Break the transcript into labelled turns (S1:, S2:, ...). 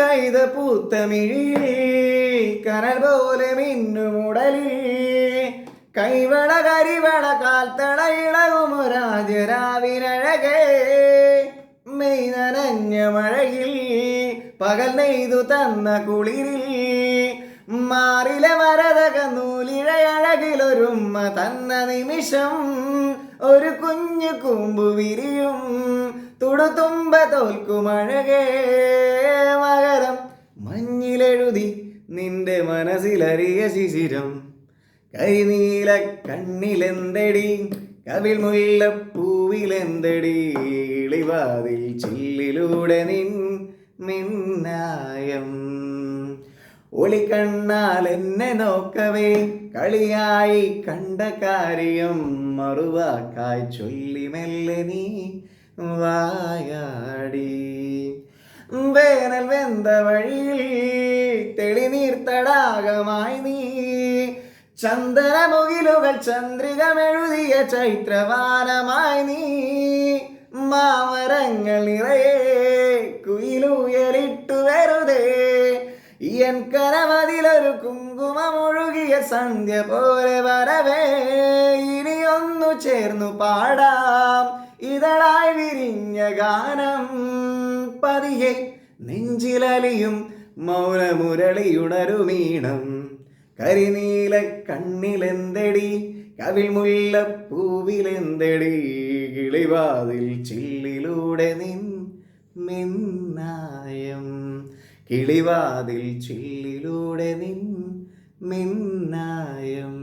S1: കൈത പൂത്തമിഴി കനൽ പോലെ മിന്നുമുടലിൽ കൈവള കരിവള കാൽത്തള ഇളകുമൊരാജരാവിനഴകേ മെയ് നനഞ്ഞ മഴയിൽ പകൽ നെയ്തു തന്ന കുളിരിൽ നൂലിഴയഴകിലൊരുമ്മ തന്ന നിമിഷം ഒരു കുഞ്ഞു കുമ്പു വിരിയും. തുടുതുമ്പ തോൽക്കുമഴകേ മകരം. മഞ്ഞിലെഴുതി നിന്റെ മനസ്സിലറിയ ശിശിരം. കരിനീല കണ്ണിലെന്തടി? കവിൾ മുല്ലപ്പൂവിലെന്തടി ഇളിവാതിൽ ചില്ലിലൂടെ നിൻ മിന്നായം ഒളിക്കണ്ണാൽ എന്നെ നോക്കവേ. കളിയായി കണ്ട കാര്യം മറുവാക്കായി ചൊല്ലി മെല്ലെ നീ വായാടി. വേനൽ വെന്ത വഴിയിൽ തെളിനീർ തടാകമായി നീ. ചന്ദനമുകിലുകൾ ചന്ദ്രികമെഴുതിയ ചൈത്രവാനമായി നീ. മാമരങ്ങൾ നിറയെ കുയിലുയലിട്ടു വെറുതെ. എൻ കരമതിലൊരു കുങ്കുമമൊഴുകിയ സന്ധ്യ പോലെ വരവേ. ഇനിയൊന്നു ചേർന്നു പാടാം. ഇതളായി വിരിഞ്ഞ ഗാനം. പതിയെ നെഞ്ചിലലിയും മൗനമുരളിയുണരുമീണം കരിനീല കണ്ണിലെന്തടി? കവിമുല്ല മുല്ലപ്പൂവിലെന്തടി? കിളിവാതിൽ ചില്ലിലൂടെ നിൻ മിന്നായം കിളിവാതിൽ ചില്ലിലൂടെ നിൻ മിന്നായം